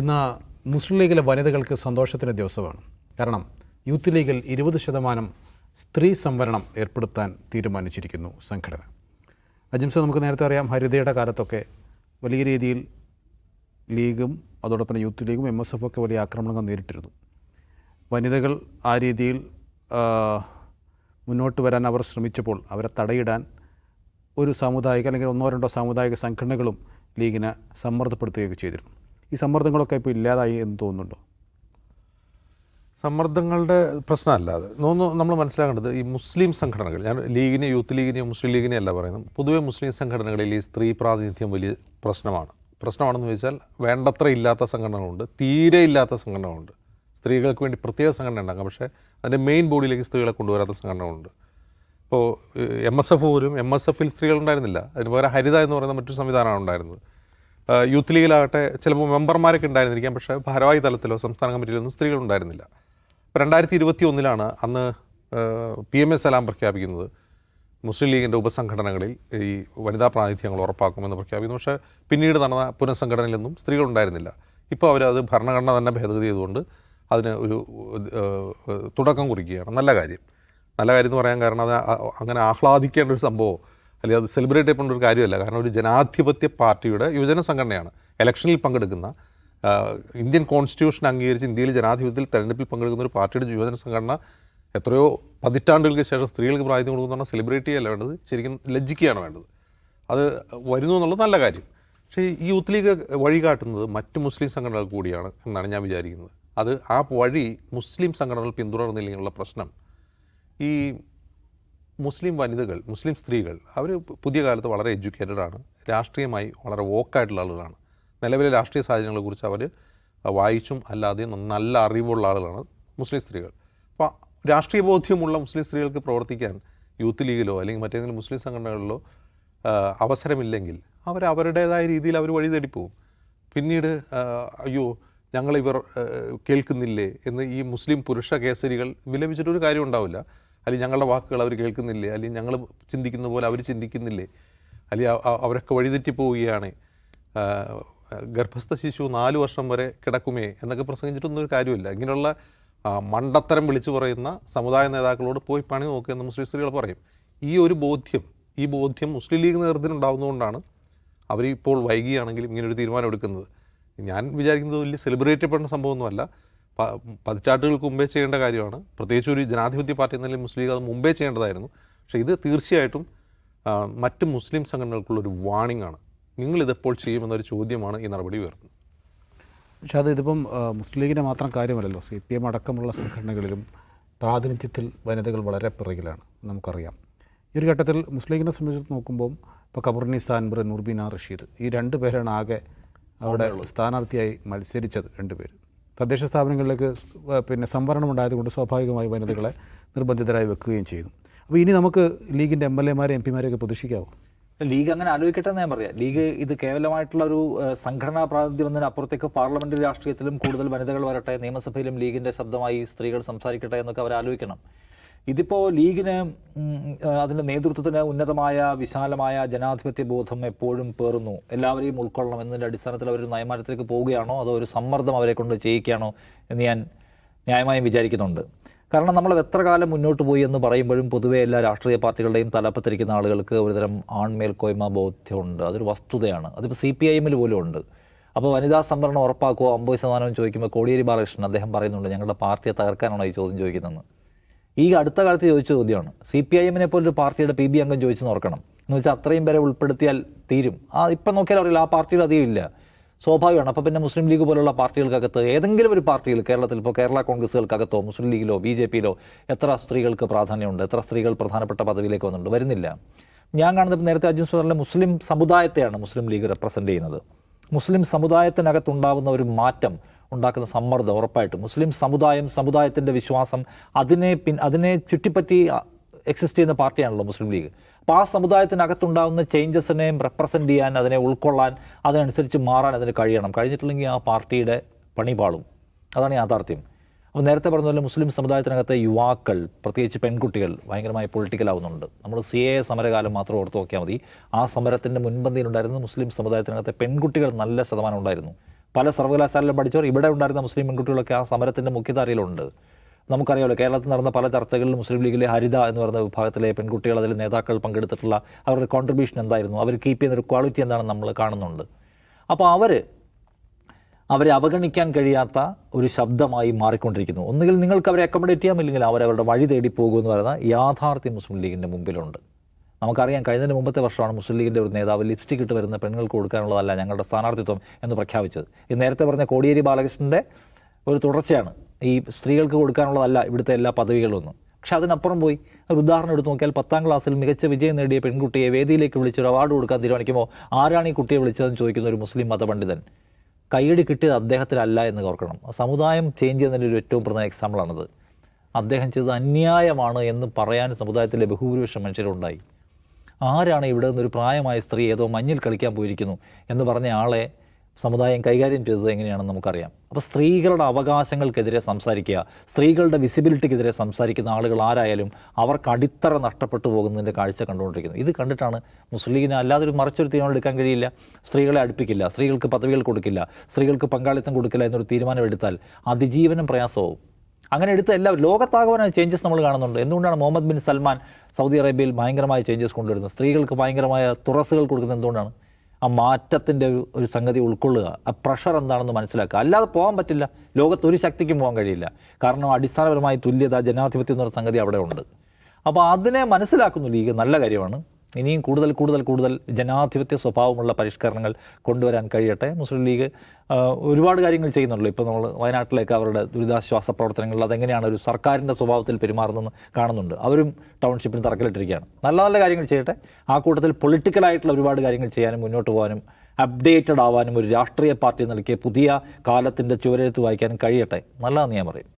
ഇന്ന് മുസ്ലിം ലീഗിലെ വനിതകൾക്ക് സന്തോഷത്തിന്റെ ദിവസമാണ്. കാരണം യൂത്ത് ലീഗിൽ ഇരുപത് ശതമാനം സ്ത്രീ സംവരണം ഏർപ്പെടുത്താൻ തീരുമാനിച്ചിരിക്കുന്നു സംഘടന. അജിംസ നമുക്ക് നേരത്തെ അറിയാം ഹരിതയുടെ കാലത്തൊക്കെ വലിയ രീതിയിൽ ലീഗും അതോടൊപ്പം യൂത്ത് ലീഗും എം എസ് എഫ് ഒക്കെ വലിയ ആക്രമണങ്ങൾ നേരിട്ടിരുന്നു. വനിതകൾ ആ രീതിയിൽ മുന്നോട്ട് വരാൻ അവർ ശ്രമിച്ചപ്പോൾ അവരെ തടയിടാൻ ഒരു സാമുദായിക അല്ലെങ്കിൽ ഒന്നോ രണ്ടോ സാമുദായിക സംഘടനകളും ലീഗിനെ സമ്മർദ്ദപ്പെടുത്തുകയൊക്കെ ചെയ്തിരുന്നു. ഈ സമ്മർദ്ദങ്ങളൊക്കെ ഇപ്പോൾ ഇല്ലാതായി എന്ന് തോന്നുന്നുണ്ടോ? സമ്മർദ്ദങ്ങളുടെ പ്രശ്നമല്ല അത്. തോന്നുന്നു നമ്മൾ മനസ്സിലാക്കേണ്ടത് ഈ മുസ്ലിം സംഘടനകൾ ഞാൻ ലീഗിനെ യൂത്ത് ലീഗിനെയോ മുസ്ലിം ലീഗിനെ അല്ല പറയുന്നത്. പൊതുവേ മുസ്ലിം സംഘടനകളിൽ ഈ സ്ത്രീ പ്രാതിനിധ്യം വലിയ പ്രശ്നമാണ്. പ്രശ്നമാണെന്ന് ചോദിച്ചാൽ വേണ്ടത്ര ഇല്ലാത്ത സംഘടനകളുണ്ട് തീരെ ഇല്ലാത്ത സംഘടനകളുണ്ട്. സ്ത്രീകൾക്ക് വേണ്ടി പ്രത്യേക സംഘടന ഉണ്ടാക്കാം പക്ഷേ അതിന്റെ മെയിൻ ബോഡിയിലേക്ക് സ്ത്രീകളെ കൊണ്ടുവരാത്ത സംഘടനകളുണ്ട്. ഇപ്പോൾ എം എസ് എഫ് പോലും എം എസ് എഫിൽ സ്ത്രീകളുണ്ടായിരുന്നില്ല അതിന് പകരം ഹരിത എന്ന് പറയുന്ന മറ്റൊരു സംവിധാനമാണ് ഉണ്ടായിരുന്നത്. യൂത്ത് ലീഗിലാകട്ടെ ചിലപ്പോൾ മെമ്പർമാരൊക്കെ ഉണ്ടായിരുന്നിരിക്കാം പക്ഷേ ഭാരവാഹി തലത്തിലോ സംസ്ഥാന കമ്മിറ്റിയിലൊന്നും സ്ത്രീകൾ ഉണ്ടായിരുന്നില്ല രണ്ടായിരത്തി ഇരുപത്തി ഒന്നിലാണ് അന്ന് പി എം എസ് സലാം പ്രഖ്യാപിക്കുന്നത്. മുസ്ലിം ലീഗിന്റെ ഉപസംഘടനകളിൽ ഈ വനിതാ പ്രാതിനിധ്യങ്ങൾ ഉറപ്പാക്കുമെന്ന് പ്രഖ്യാപിക്കുന്നു. പക്ഷേ പിന്നീട് നടന്ന പുനഃസംഘടനയിലൊന്നും സ്ത്രീകൾ ഉണ്ടായിരുന്നില്ല ഇപ്പോൾ അവരത് ഭരണഘടന തന്നെ ഭേദഗതി ചെയ്തുകൊണ്ട് അതിന് ഒരു തുടക്കം കുറിക്കുകയാണ്. നല്ല കാര്യം. നല്ല കാര്യം എന്ന് പറയാൻ കാരണം അത് അങ്ങനെ ആഹ്ലാദിക്കേണ്ട ഒരു സംഭവം അല്ലെങ്കിൽ അത് സെലിബ്രേറ്റ് ചെയ്യപ്പെടേണ്ട ഒരു കാര്യമല്ല. കാരണം ഒരു ജനാധിപത്യ പാർട്ടിയുടെ യുവജന സംഘടനയാണ്. ഇലക്ഷനിൽ പങ്കെടുക്കുന്ന ഇന്ത്യൻ കോൺസ്റ്റിറ്റ്യൂഷൻ അംഗീകരിച്ച് ഇന്ത്യയിൽ ജനാധിപത്യത്തിൽ തെരഞ്ഞെടുപ്പിൽ പങ്കെടുക്കുന്ന ഒരു പാർട്ടിയുടെ യുവജന സംഘടന എത്രയോ പതിറ്റാണ്ടുകൾക്ക് ശേഷം സ്ത്രീകൾക്ക് പ്രാതിനിധ്യം കൊടുക്കുന്ന സെലിബ്രേറ്റ് ചെയ്യല്ല വേണ്ടത്. ശരിക്കും ലജ്ജിക്കുകയാണ് വേണ്ടത്. അത് വരുന്നു എന്നുള്ളത് നല്ല കാര്യം. പക്ഷേ ഈ യൂത്ത് ലീഗ് വഴികാട്ടുന്നത് മറ്റ് മുസ്ലിം സംഘടനകൾ കൂടിയാണ് എന്നാണ് ഞാൻ വിചാരിക്കുന്നത്. അത് ആ വഴി മുസ്ലിം സംഘടനകൾ പിന്തുടർന്നില്ലെങ്കിലുള്ള പ്രശ്നം. ഈ മുസ്ലിം വനിതകൾ മുസ്ലിം സ്ത്രീകൾ അവർ പുതിയ കാലത്ത് വളരെ എഡ്യൂക്കേറ്റഡ് ആണ്. രാഷ്ട്രീയമായി വളരെ വോക്കായിട്ടുള്ള ആളുകളാണ്. നിലവിലെ രാഷ്ട്രീയ സാഹചര്യങ്ങളെക്കുറിച്ച് അവർ വായിച്ചും അല്ലാതെയും നല്ല അറിവുള്ള ആളുകളാണ് മുസ്ലിം സ്ത്രീകൾ. അപ്പോൾ രാഷ്ട്രീയ ബോധ്യമുള്ള മുസ്ലിം സ്ത്രീകൾക്ക് പ്രവർത്തിക്കാൻ യൂത്ത് ലീഗിലോ അല്ലെങ്കിൽ മറ്റേതെങ്കിലും മുസ്ലിം സംഘടനകളിലോ അവസരമില്ലെങ്കിൽ അവർ അവരുടേതായ രീതിയിൽ അവർ വഴി പോകും പിന്നീട് അയ്യോ ഞങ്ങളിവർ കേൾക്കുന്നില്ലേ എന്ന് ഈ മുസ്ലിം പുരുഷ കേസരികൾ വിലപിച്ചിട്ടൊരു കാര്യം ഉണ്ടാവില്ല അല്ലെങ്കിൽ ഞങ്ങളുടെ വാക്കുകൾ അവർ കേൾക്കുന്നില്ലേ? അല്ലെങ്കിൽ ഞങ്ങൾ ചിന്തിക്കുന്ന പോലെ അവർ ചിന്തിക്കുന്നില്ലേ? അല്ലെങ്കിൽ അവരൊക്കെ വഴിതെറ്റി പോവുകയാണ്. ഗർഭസ്ഥ ശിശു നാല് വർഷം വരെ കിടക്കുമേ എന്നൊക്കെ പ്രസംഗിച്ചിട്ടൊന്നും ഒരു കാര്യമില്ല. ഇങ്ങനെയുള്ള മണ്ടത്തരം വിളിച്ചു പറയുന്ന സമുദായ നേതാക്കളോട് പോയി പണി നോക്കിയെന്ന് മുസ്ലിം സ്ത്രീകൾ പറയും. ഈ ഒരു ബോധ്യം ഈ ബോധ്യം മുസ്ലിം ലീഗ് നേതൃത്വത്തിനുണ്ടാകുന്നതുകൊണ്ടാണ് അവരിപ്പോൾ വൈകിയാണെങ്കിലും ഇങ്ങനെ ഒരു തീരുമാനം എടുക്കുന്നത്. ഞാൻ വിചാരിക്കുന്നത് വലിയ സെലിബ്രേറ്റ് ചെയ്യപ്പെടുന്ന സംഭവമൊന്നുമല്ല. പതിറ്റാണ്ടുകൾക്ക് മുമ്പേ ചെയ്യേണ്ട കാര്യമാണ്. പ്രത്യേകിച്ച് ഒരു ജനാധിപത്യ പാർട്ടി എന്ന നിലയിൽ മുസ്ലിം ലീഗ് അത് മുമ്പേ ചെയ്യേണ്ടതായിരുന്നു. പക്ഷേ ഇത് തീർച്ചയായിട്ടും മറ്റ് മുസ്ലിം സംഘടനകൾക്കുള്ള ഒരു വാണിംഗ് ആണ്. നിങ്ങൾ ഇതെപ്പോൾ ചെയ്യുമെന്നൊരു ചോദ്യമാണ് ഈ നടപടി ഉയർത്തുന്നത്. പക്ഷെ അത് ഇതിപ്പം മുസ്ലിം ലീഗിന്റെ മാത്രം കാര്യമല്ലല്ലോ. സി പി എം അടക്കമുള്ള സംഘടനകളിലും പ്രാതിനിധ്യത്തിൽ വനിതകൾ വളരെ പിറകിലാണ്. നമുക്കറിയാം. ഈ ഒരു ഘട്ടത്തിൽ മുസ്ലിം ലീഗിനെ സംബന്ധിച്ച് നോക്കുമ്പോൾ ഇപ്പോൾ കമറുന്നിസ അൻബർ നുർബീന റഷീദ് ഈ രണ്ട് പേരാണ് ആകെ അവിടെ സ്ഥാനാർത്ഥിയായി മത്സരിച്ചത് രണ്ടുപേര് തദ്ദേശ സ്ഥാപനങ്ങളിലേക്ക് പിന്നെ സംവരണം ഉണ്ടായതുകൊണ്ട് സ്വാഭാവികമായി വനിതകളെ നിർബന്ധിതരായി വെക്കുകയും ചെയ്തു. അപ്പോൾ ഇനി നമുക്ക് ലീഗിന്റെ എം എൽ എമാരെ എം പിമാരെയൊക്കെ പ്രതീക്ഷിക്കാവോ ലീഗ് അങ്ങനെ ആലോചിക്കട്ടെ ഞാൻ പറയാം. ലീഗ് ഇത് കേവലമായിട്ടുള്ള ഒരു സംഘടനാ പ്രാതിനിധ്യം എന്നതിന് അപ്പുറത്തേക്ക് പാർലമെന്റ് രാഷ്ട്രീയത്തിലും കൂടുതൽ വനിതകൾ വരട്ടെ നിയമസഭയിലും ലീഗിന്റെ ശബ്ദമായി സ്ത്രീകൾ സംസാരിക്കട്ടെ എന്നൊക്കെ അവർ ആലോചിക്കണം ഇതിപ്പോൾ ലീഗിന് അതിന്റെ നേതൃത്വത്തിന് ഉന്നതമായ വിശാലമായ ജനാധിപത്യ ബോധം എപ്പോഴും പേറുന്നു. എല്ലാവരെയും ഉൾക്കൊള്ളണം എന്നതിന്റെ അടിസ്ഥാനത്തിൽ അവർ നയമാറ്റത്തിലേക്ക് പോവുകയാണോ? അതോ ഒരു സമ്മർദ്ദം അവരെ കൊണ്ട് ചെയ്യിക്കുകയാണോ എന്ന് ഞാൻ ന്യായമായും വിചാരിക്കുന്നുണ്ട്. കാരണം നമ്മൾ എത്ര കാലം മുന്നോട്ട് പോയി എന്ന് പറയുമ്പോഴും പൊതുവെ എല്ലാ രാഷ്ട്രീയ പാർട്ടികളുടെയും തലപ്പത്തിരിക്കുന്ന ആളുകൾക്ക് ഒരുതരം ആൺമേൽക്കോയ്മ ബോധ്യമുണ്ട്. അതൊരു വസ്തുതയാണ്. അതിപ്പോൾ സി പി ഐ എമ്മിൽ പോലും ഉണ്ട്. അപ്പോൾ വനിതാ സംവരണം ഉറപ്പാക്കുമോ അമ്പത് ശതമാനം ചോദിക്കുമ്പോൾ കോടിയേരി ബാലകൃഷ്ണൻ അദ്ദേഹം പറയുന്നുണ്ട് ഞങ്ങളുടെ പാർട്ടിയെ തകർക്കാനാണോ ഈ ചോദ്യം ചോദിക്കുന്നതെന്ന്? ഈ അടുത്ത കാലത്ത് ചോദിച്ച ചോദ്യമാണ്. സി പി ഐ എമ്മിനെ പോലൊരു പാർട്ടിയുടെ പി ബി അംഗം ചോദിച്ചു നോക്കണം എന്ന് വെച്ചാൽ അത്രയും പേരെ ഉൾപ്പെടുത്തിയാൽ തീരും. ആ ഇപ്പം നോക്കിയാൽ അറിയില്ല ആ പാർട്ടിയുടെ അധികം ഇല്ല. സ്വാഭാവികമാണ്. അപ്പോൾ പിന്നെ മുസ്ലിം ലീഗ് പോലുള്ള പാർട്ടികൾക്കകത്ത് ഏതെങ്കിലും ഒരു പാർട്ടിയിൽ കേരളത്തിൽ ഇപ്പോൾ കേരള കോൺഗ്രസുകൾക്കകത്തോ മുസ്ലിം ലീഗിലോ ബി ജെ പിയിലോ എത്ര സ്ത്രീകൾക്ക് പ്രാധാന്യമുണ്ട്? എത്ര സ്ത്രീകൾ പ്രധാനപ്പെട്ട പദവിയിലേക്ക് വന്നിട്ടുണ്ട്? വരുന്നില്ല. ഞാൻ കാണുന്നത് നേരത്തെ അജിം പറഞ്ഞ മുസ്ലിം സമുദായത്തെയാണ് മുസ്ലിം ലീഗ് റെപ്രസെന്റ് ചെയ്യുന്നത്. മുസ്ലിം സമുദായത്തിനകത്തുണ്ടാകുന്ന ഒരു മാറ്റം ഉണ്ടാക്കുന്ന സമ്മർദ്ദം ഉറപ്പായിട്ടും. മുസ്ലിം സമുദായം സമുദായത്തിന്റെ വിശ്വാസം അതിനെ പിൻ അതിനെ ചുറ്റിപ്പറ്റി എക്സിസ്റ്റ് ചെയ്യുന്ന പാർട്ടിയാണല്ലോ മുസ്ലിം ലീഗ്. അപ്പോൾ ആ സമുദായത്തിനകത്തുണ്ടാകുന്ന ചേഞ്ചസിനെയും റെപ്രസെന്റ് ചെയ്യാൻ അതിനെ ഉൾക്കൊള്ളാൻ അതിനനുസരിച്ച് മാറാൻ അതിന് കഴിയണം. കഴിഞ്ഞിട്ടില്ലെങ്കിൽ ആ പാർട്ടിയുടെ പണിപാളും. അതാണ് യാഥാർത്ഥ്യം. അപ്പോൾ നേരത്തെ പറഞ്ഞ പോലെ മുസ്ലിം സമുദായത്തിനകത്തെ യുവാക്കൾ പ്രത്യേകിച്ച് പെൺകുട്ടികൾ ഭയങ്കരമായി പൊളിറ്റിക്കൽ ആവുന്നുണ്ട്. നമ്മൾ സി എ സമരകാലം മാത്രം ഓർത്ത് നോക്കിയാൽ മതി. ആ സമരത്തിന്റെ മുൻപന്തിയിലുണ്ടായിരുന്നത് മുസ്ലിം സമുദായത്തിനകത്തെ പെൺകുട്ടികൾ നല്ല ശതമാനം ഉണ്ടായിരുന്നു. പല സർവകലാശാലയിലും പഠിച്ചവർ ഇവിടെ ഉണ്ടായിരുന്ന മുസ്ലിം പെൺകുട്ടികളൊക്കെ ആ സമരത്തിന്റെ മുഖ്യധാരയിലുണ്ട്. നമുക്കറിയാമല്ലോ കേരളത്തിൽ നടന്ന പല ചർച്ചകളിലും മുസ്ലിം ലീഗിലെ ഹരിത എന്ന് പറയുന്ന വിഭാഗത്തിലെ പെൺകുട്ടികൾ അതിൽ നേതാക്കൾ പങ്കെടുത്തിട്ടുള്ള അവരുടെ കോൺട്രിബ്യൂഷൻ എന്തായിരുന്നു? അവർ കീപ്പ് ചെയ്യുന്ന ഒരു ക്വാളിറ്റി എന്താണെന്ന് നമ്മൾ കാണുന്നുണ്ട്. അപ്പോൾ അവർ അവരെ അവഗണിക്കാൻ കഴിയാത്ത ഒരു ശബ്ദമായി മാറിക്കൊണ്ടിരിക്കുന്നു. ഒന്നുകിൽ നിങ്ങൾക്ക് അവരെ അക്കോമഡേറ്റ് ചെയ്യാം ഇല്ലെങ്കിൽ അവരവരുടെ വഴി തേടി പോകുമെന്ന് പറയുന്ന യാഥാർത്ഥ്യം മുസ്ലിം ലീഗിന്റെ മുമ്പിലുണ്ട്. നമുക്കറിയാം കഴിഞ്ഞതിന് മുമ്പത്തെ വർഷമാണ് മുസ്ലിം ലീഗിന്റെ ഒരു നേതാവ് ലിപ്സ്റ്റിക് ഇട്ട് വരുന്ന പെണ്ണുങ്ങൾക്ക് കൊടുക്കാനുള്ളതല്ല ഞങ്ങളുടെ സ്ഥാനാർത്ഥിത്വം എന്ന് പ്രഖ്യാപിച്ചത്. ഈ നേരത്തെ പറഞ്ഞ കോടിയേരി ബാലകൃഷ്ണന്റെ ഒരു തുടർച്ചയാണ്. ഈ സ്ത്രീകൾക്ക് കൊടുക്കാനുള്ളതല്ല ഇവിടുത്തെ എല്ലാ പദവികളൊന്നും. പക്ഷെ അതിനപ്പുറം പോയി ഒരു ഉദാഹരണം എടുത്ത് നോക്കിയാൽ പത്താം ക്ലാസ്സിൽ മികച്ച വിജയം നേടിയ പെൺകുട്ടിയെ വേദിയിലേക്ക് വിളിച്ചൊരു അവാർഡ് കൊടുക്കാൻ തീരുമാനിക്കുമ്പോൾ ആരാണ് ഈ കുട്ടിയെ വിളിച്ചതെന്ന് ചോദിക്കുന്ന ഒരു മുസ്ലിം മതപണ്ഡിതൻ കൈയടി കിട്ടിയത് അദ്ദേഹത്തിനല്ല എന്ന് ഓർക്കണം. സമുദായം ചേഞ്ച് ചെയ്യുന്നതിന്റെ ഒരു ഏറ്റവും പ്രധാന എക്സാമ്പിളാണത് അദ്ദേഹം ചെയ്തത് അന്യായമാണ് എന്ന് പറയാൻ സമുദായത്തിലെ ബഹുഭൂരിപക്ഷം മനുഷ്യരുണ്ടായി. ആരാണ് ഇവിടെ നിന്നൊരു പ്രായമായ സ്ത്രീ ഏതോ മഞ്ഞിൽ കളിക്കാൻ പോയിരിക്കുന്നു എന്ന് പറഞ്ഞ ആളെ സമുദായം കൈകാര്യം ചെയ്തത് എങ്ങനെയാണെന്ന് നമുക്കറിയാം. അപ്പോൾ സ്ത്രീകളുടെ അവകാശങ്ങൾക്കെതിരെ സംസാരിക്കുക സ്ത്രീകളുടെ വിസിബിലിറ്റിക്കെതിരെ സംസാരിക്കുന്ന ആളുകൾ ആരായാലും അവർക്ക് അടിത്തറ നഷ്ടപ്പെട്ടു പോകുന്നതിന്റെ കാഴ്ച കണ്ടുകൊണ്ടിരിക്കുന്നു. ഇത് കണ്ടിട്ടാണ് മുസ്ലിം ലീഗിന് അല്ലാതെ ഒരു മറിച്ചൊരു തീരുമാനം എടുക്കാൻ കഴിയില്ല. സ്ത്രീകളെ അടുപ്പിക്കില്ല സ്ത്രീകൾക്ക് പദവികൾ കൊടുക്കില്ല സ്ത്രീകൾക്ക് പങ്കാളിത്തം കൊടുക്കില്ല എന്നൊരു തീരുമാനമെടുത്താൽ അതിജീവനം പ്രയാസമാവും അങ്ങനെ എടുത്ത എല്ലാവരും ലോകത്താകമാന ചേഞ്ചസ് നമ്മൾ കാണുന്നുണ്ട്. എന്തുകൊണ്ടാണ് മുഹമ്മദ് ബിൻ സൽമാൻ സൗദി അറേബ്യയിൽ ഭയങ്കരമായ ചേഞ്ചസ് കൊണ്ടുവരുന്നത്? സ്ത്രീകൾക്ക് ഭയങ്കരമായ തുറസുകൾ കൊടുക്കുന്നത് എന്തുകൊണ്ടാണ്? ആ മാറ്റത്തിന്റെ ഒരു ഒരു സംഗതി ഉൾക്കൊള്ളുക. ആ പ്രഷർ എന്താണെന്ന് മനസ്സിലാക്കുക. അല്ലാതെ പോകാൻ പറ്റില്ല. ലോകത്ത് ഒരു ശക്തിക്കും പോകാൻ കഴിയില്ല. കാരണം അടിസ്ഥാനപരമായി തുല്യത ജനാധിപത്യം എന്നൊരു സംഗതി അവിടെ ഉണ്ട്. അപ്പോൾ അതിനെ മനസ്സിലാക്കുന്നു. ലീഗ് നല്ല കാര്യമാണ്. ഇനിയും കൂടുതൽ കൂടുതൽ കൂടുതൽ ജനാധിപത്യ സ്വഭാവമുള്ള പരിഷ്കരണങ്ങൾ കൊണ്ടുവരാൻ കഴിയട്ടെ. മുസ്ലിം ലീഗ് ഒരുപാട് കാര്യങ്ങൾ ചെയ്യുന്നുണ്ടല്ലോ. ഇപ്പോൾ നമ്മൾ വയനാട്ടിലേക്ക് അവരുടെ ദുരിതാശ്വാസ പ്രവർത്തനങ്ങൾ അതെങ്ങനെയാണ് ഒരു സർക്കാരിന്റെ സ്വഭാവത്തിൽ പെരുമാറുന്നതെന്ന് കാണുന്നുണ്ട്. അവരും ടൗൺഷിപ്പിന് തറക്കിലിട്ടിരിക്കുകയാണ് നല്ല നല്ല കാര്യങ്ങൾ ചെയ്യട്ടെ. ആ കൂട്ടത്തിൽ പൊളിറ്റിക്കലായിട്ടുള്ള ഒരുപാട് കാര്യങ്ങൾ ചെയ്യാനും മുന്നോട്ട് പോകാനും അപ്ഡേറ്റഡ് ആവാനും ഒരു രാഷ്ട്രീയ പാർട്ടി നൽകിയ പുതിയ കാലത്തിന്റെ ചുവരെഴുത്ത് വായിക്കാനും കഴിയട്ടെ. നല്ലതെന്ന് ഞാൻ പറയും.